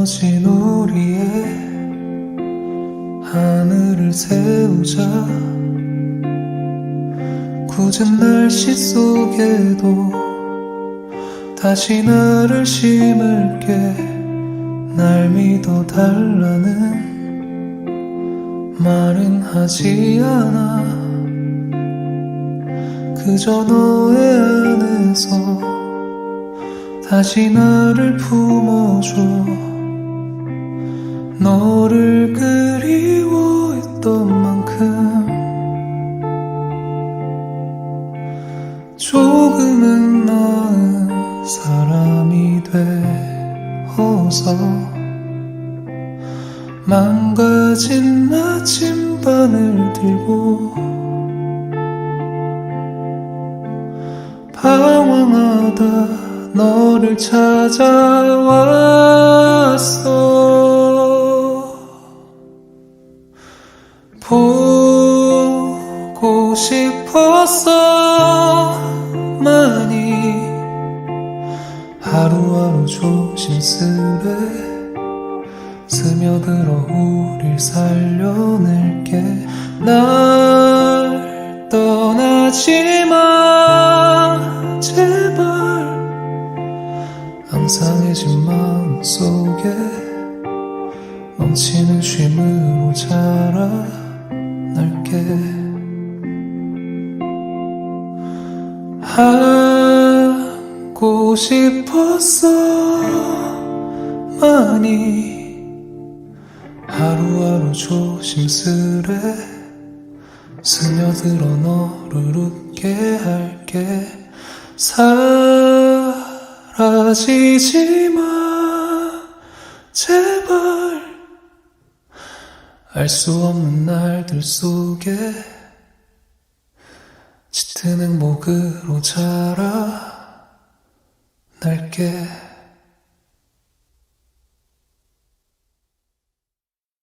무너진 우리의 하늘을 세우자. 굳은 날씨 속에도 다시 나를 심을게. 날 믿어 달라는 말은 하지 않아. 그저 너의 안에서 다시 나를 품어줘 너를 그리워했던 만큼 조금은 나은 사람이 되어서 망가진 나침반을 들고 방황하다 너를 찾아왔어 보고 싶었어 많이 하루하루 조심스레 스며들어 우릴 살려낼게. 날 떠나지 마 제발 앙상해진 마음속에 멈치는 쉼으로 자라 날게 하고 싶었어 많이 하루하루 조심스레 스며들어 너를 웃게 할게. 사라지지 마. 제발 알 수 없는 날들 속에 짙은 행복으로 자라. 날게